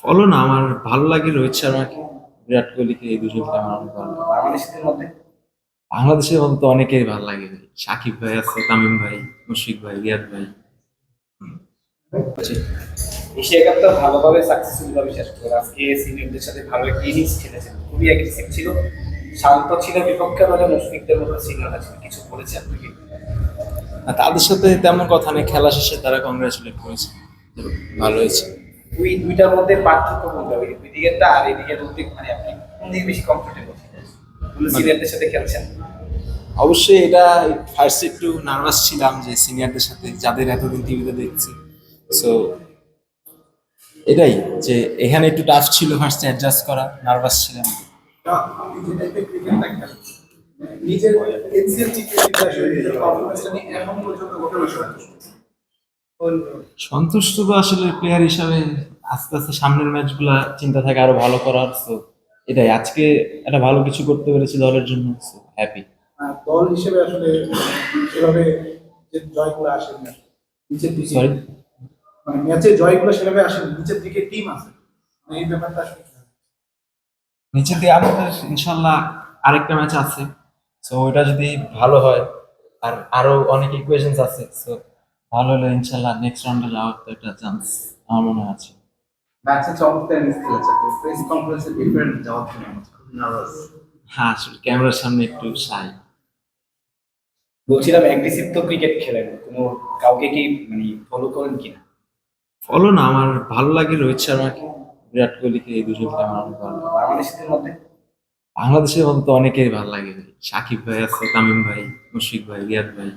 Follow না আমার ভালো লাগে রোহিত শর্মাকে বিরাট কোহলিকে এই দুজনকে আমার অনেক ভালো লাগে। বাংলাদেশিদের মধ্যে? বাংলাদেশের মধ্যে তো অনেকেই ভালো লাগে। সাকিব ভাই আছে তামিম ভাই মুশফিক ভাই রিয়াদ ভাই। এশিয়া ভালোভাবে সাকসেসফুল ভাবে শেষ করল আজকে সিনিয়রদের সাথে ভালো একটা ইনিংস খেলেছেন। খুবই অ্যাগ্রেসিভ ছিল। শান্ত ছিল বিপক্ষে দলে মুশফিকদের মতো সিনিয়র আছে। কিছু বলেছে আপনাকে? তাদের সাথে তেমন কথা নেই। খেলা শেষে তারা কংগ্রাচুলেট করেছে ভালো হয়েছে। দুই দুইটার মধ্যে পার্থক্য কোনটা ওই ওই দিকেরটা আর এই দিকের উদ্যোগ মানে আপনি কোন দিকে বেশি কমফোর্টেবল সিনিয়রদের সাথে খেলছেন? অবশ্যই এটা ফার্স্ট একটু নার্ভাস ছিলাম যে সিনিয়রদের সাথে যাদের এতদিন টিভিতে দেখছি। সো এটাই যে এখানে একটু টাফ ছিল ফার্স্টে অ্যাডজাস্ট করা নার্ভাস ছিলাম। নিজের এনসিএল নিয়ে এখন পর্যন্ত সন্তুষ্ট তো আসলে প্লেয়ার হিসাবে আস্তে আস্তে সামনের ম্যাচগুলা চিন্তা থাকে আরও ভালো করার সো এটাই। আজকে একটা ভালো কিছু করতে পেরেছি দলের জন্য সো হ্যাপি দল হিসেবে আসলে সেভাবে যে জয়গুলো আসেনি। নিচের দিকে সরি মানে ম্যাচে জয়গুলো সেভাবে আসেনি নিচের দিকে টিম আছে। মানে এই ব্যাপারটা আসলে নিচের দিকে আমাদের ইনশাল্লাহ আরেকটা ম্যাচ আছে সো ওইটা যদি ভালো হয় আর আরও অনেক ইকুয়েশনস আছে সো ভালো হলে ইনশাল্লাহ নেক্সট রাউন্ডে যাওয়ার তো একটা চান্স আমার মনে হয় আছে। ম্যাচে চমৎকার খেলেছে প্রেস কনফারেন্সে ডিফারেন্ট জবাব দিলেন খুব নার্ভাস হ্যাঁ আসলে ক্যামেরার সামনে একটু সাই বলছিলাম অ্যাগ্রেসিভ তো ক্রিকেট খেলেন কোনো কাউকে কি মানে ফলো করেন কিনা? ফলো না আমার ভালো লাগে রোহিত শর্মাকে বিরাট কোহলিকে এই দুজনকে আমার ভালো লাগে। বাংলাদেশিদের মধ্যে? বাংলাদেশের মধ্যে তো অনেকেই ভালো লাগে সাকিব ভাই আছে তামিম ভাই মুশফিক ভাই রিয়াদ ভাই।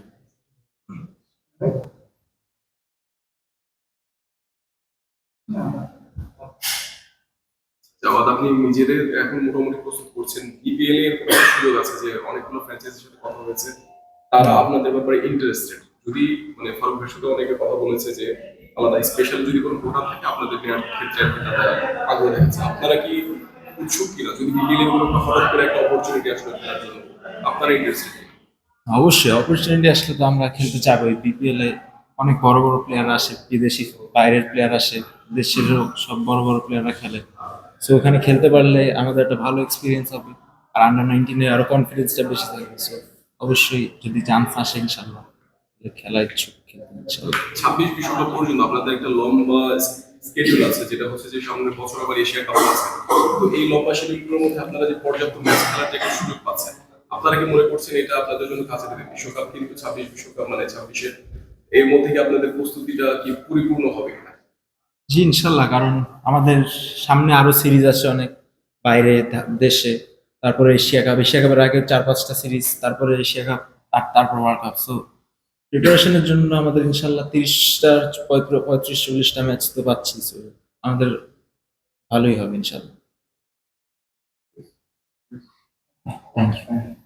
জামাত আপনি নিজেদের এখন মোটামুটি প্রস্তুত করছেন। বিপিএল এর সুযোগ আছে যে অনেকগুলো ফ্র্যাঞ্চাইজির সাথে কথা হয়েছে তারা আপনাদের ব্যাপারে ইন্টারেস্টেড যদি মানে ফারুক সাথে অনেকে কথা বলেছে যে আলাদা স্পেশাল যদি কোনো প্রোগ্রাম থাকে আপনাদের নেওয়ার ক্ষেত্রে তারা আগ্রহ দেখাচ্ছে। আপনারা কি উৎসুক কিনা? যদি বিপিএল এর কোনো হঠাৎ করে একটা অপরচুনিটি আসলে খেলার জন্য, আপনারা ইন্টারেস্টেড অবশ্যই অপরচুনিটি আসলে তো আমরা খেলতে চাবই বিপিএল এ অনেক বড় বড় প্লেয়ার আসে, বিদেশি বাইরের প্লেয়ার আসে দেশেরও সব বড় বড় প্লেয়াররা খেলে। সো ওখানে খেলতে পারলে আমাদের একটা ভালো এক্সপিরিয়েন্স হবে, আর আন্ডার নাইনটিনে আরও কনফিডেন্সটা বেশি থাকবে। সো অবশ্যই যদি চান্স আসে ইনশাল্লাহ খেলা ইচ্ছুক, খেলতে ছাব্বিশ বিশ্বকাপ পর্যন্ত আপনাদের একটা লম্বা স্কেডিউল আছে, যেটা হচ্ছে যে সামনের বছর আবার এশিয়া কাপ আছে। তো এই লম্বা শিডিউলগুলোর মধ্যে আপনারা যে পর্যাপ্ত ম্যাচ খেলার যে সুযোগ পাচ্ছেন, আপনারা কি মনে করছেন এটা আপনাদের জন্য কাজে দেবে? বিশ্বকাপ কিন্তু ছাব্বিশ বিশ্বকাপ মানে ছাব্বিশে এর মধ্যে কি আপনাদের প্রস্তুতিটা কি পরিপূর্ণ হবে কিনা? জি ইনশাল্লাহ কারণ আমাদের সামনে আরও সিরিজ আছে অনেক বাইরে দেশে তারপরে এশিয়া কাপ এশিয়া কাপের আগে চার পাঁচটা সিরিজ তারপরে এশিয়া কাপ আর তারপর ওয়ার্ল্ড কাপ সো প্রিপারেশনের জন্য আমাদের ইনশাল্লাহ তিরিশটা পঁয়ত্রিশ চল্লিশটা ম্যাচ তো পাচ্ছি সো আমাদের ভালোই হবে ইনশাল্লাহ। Thank you